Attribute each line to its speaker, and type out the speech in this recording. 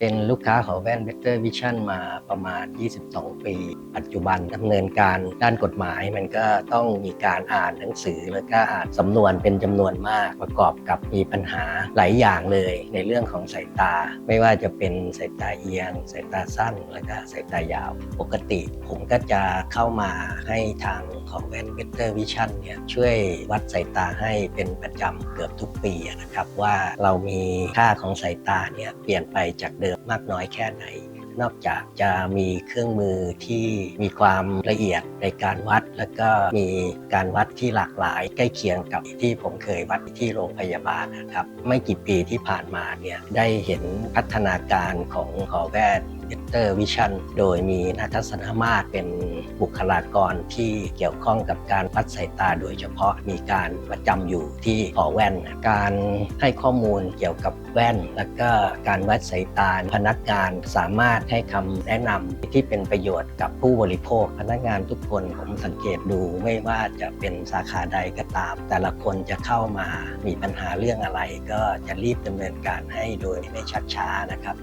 Speaker 1: เป็นลูกค้าของแว่น Better Vision มาประมาณ 22 ปี ปัจจุบันดำเนินการด้านกฎหมายมันก็ต้องมีการอ่านหนังสือแล้วก็อ่านสำนวนเป็นจำนวนมากประกอบกับมีปัญหาหลายอย่างเลยในเรื่องของสายตา ไม่ว่าจะเป็นสายตาเอียง สายตาสั้นแล้วก็สายตายาว ปกติผมก็จะเข้ามาให้ทาง ของแว่น Better Vision เนี่ยช่วยวัดสายตาให้เป็นประจำเกือบทุกปีนะครับ ว่าเรามีค่าของสายตาเนี่ยเปลี่ยนไปจากเดิมมากน้อยแค่ไหน นอกจากจะมีเครื่องมือที่มีความละเอียดในการวัด แล้วก็มีการวัดที่หลากหลาย ใกล้เคียงกับที่ผมเคยวัดที่โรงพยาบาลนะครับ ไม่กี่ปีที่ผ่านมาเนี่ยได้เห็นพัฒนาการของหอแพทย์ Better Vision โดยมีนักทัศนมาตรเป็นบุคลากรที่เกี่ยวข้องกับการวัดสายตาโดยเฉพาะมีการประจำอยู่ที่หอแว่น การให้ข้อมูลเกี่ยวกับแว่น แล้วก็การวัดสายตาพนักงานสามารถให้คำแนะนำที่เป็นประโยชน์กับผู้บริโภค พนักงานทุกคนผมสังเกตดูไม่ว่าจะเป็นสาขาใดก็ตาม แต่ละคนจะเข้ามามีปัญหาเรื่องอะไร ก็จะรีบดำเนินการให้โดยไม่ชักช้านะครับ